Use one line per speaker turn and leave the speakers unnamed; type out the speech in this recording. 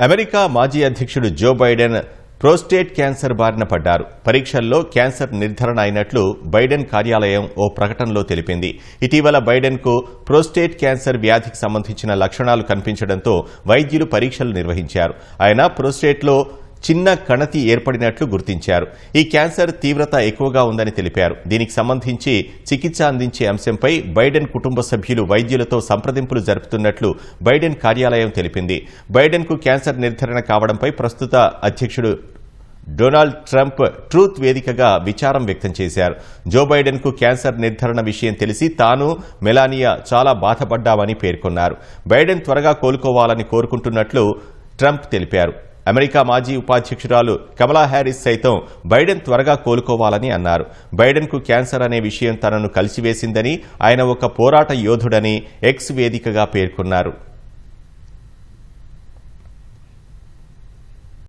America మాజీ అధ్యక్షుడు Joe Biden prostate cancer బారిన పడ్డారు. పరీక్షల్లో క్యాన్సర్ నిర్ధారణ అయినట్లు బైడెన్ కార్యాలయం ఓ ప్రకటనలో తెలిపింది. ఇటీవల బైడెన్కు ప్రోస్టేట్ క్యాన్సర్ వ్యాధికి సంబంధించిన లక్షణాలు కనిపించడంతో వైద్యులు పరీక్షలు నిర్వహించారు. ఆయన ప్రోస్టేట్లో చిన్న కణతి ఏర్పడినట్లు గుర్తించారు. ఈ క్యాన్సర్ తీవ్రత ఎక్కువగా ఉందని తెలిపారు. దీనికి సంబంధించి చికిత్స అందించే అంశంపై బైడెన్ కుటుంబ సభ్యులు వైద్యులతో సంప్రదింపులు జరుపుతున్నట్లు బైడెన్ కార్యాలయం తెలిపింది. బైడెన్కు క్యాన్సర్ నిర్ధారణ కావడంపై ప్రస్తుత అధ్యక్షుడు డొనాల్డ్ ట్రంప్ ట్రూత్ వేదికగా విచారం వ్యక్తం చేశారు. జో బైడెన్కు క్యాన్సర్ నిర్ధారణ విషయం తెలిసి తాను మెలానియా చాలా బాధపడ్డామని పేర్కొన్నారు. బైడెన్ త్వరగా కోలుకోవాలని కోరుకుంటున్నట్లు ట్రంప్ తెలిపారు. అమెరికా మాజీ ఉపాధ్యక్షురాలు కమలా హ్యారిస్ సైతం బైడెన్ త్వరగా కోలుకోవాలని అన్నారు. బైడెన్కు క్యాన్సర్ అనే విషయం తనను కలిసివేసిందని ఆయన ఒక పోరాట యోధుడని ఎక్స్ వేదికగా పేర్కొన్నారు.